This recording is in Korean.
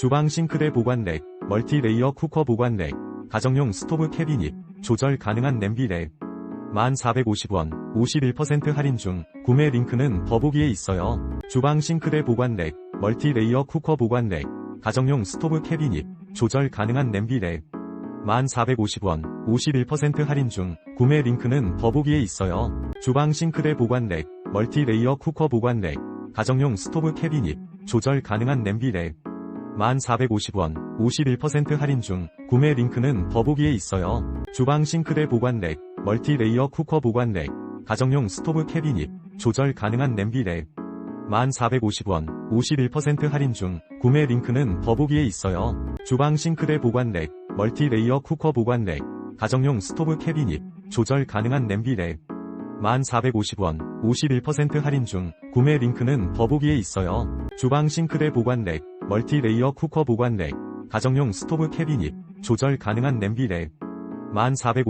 주방 싱크대 보관렉, 멀티레이어 쿠커 보관렉, 가정용 스토브 캐비닛, 조절 가능한 냄비렉. 1450원, 51% 할인 중, 구매 링크는 더보기에 있어요. 주방 싱크대 보관렉, 멀티레이어 쿠커 보관렉, 가정용 스토브 캐비닛, 조절 가능한 냄비렉. 1450원, 51% 할인 중, 구매 링크는 더보기에 있어요. 주방 싱크대 보관렉, 멀티레이어 쿠커 보관렉, 가정용 스토브 캐비닛, 조절 가능한 냄비렉. 1450원, 51% 할인 중, 구매 링크는 더보기에 있어요. 주방 싱크대 보관렉, 멀티레이어 쿠커 보관렉, 가정용 스토브 캐비닛, 조절 가능한 냄비렉. 1450원, 51% 할인 중, 구매 링크는 더보기에 있어요. 주방 싱크대 보관렉, 멀티레이어 쿠커 보관렉, 가정용 스토브 캐비닛, 조절 가능한 냄비렉. 1450원, 51% 할인 중, 구매 링크는 더보기에 있어요. 주방 싱크대 보관렉, 멀티레이어 쿠커 보관렉, 가정용 스토브 캐비닛, 조절 가능한 냄비렉. 1450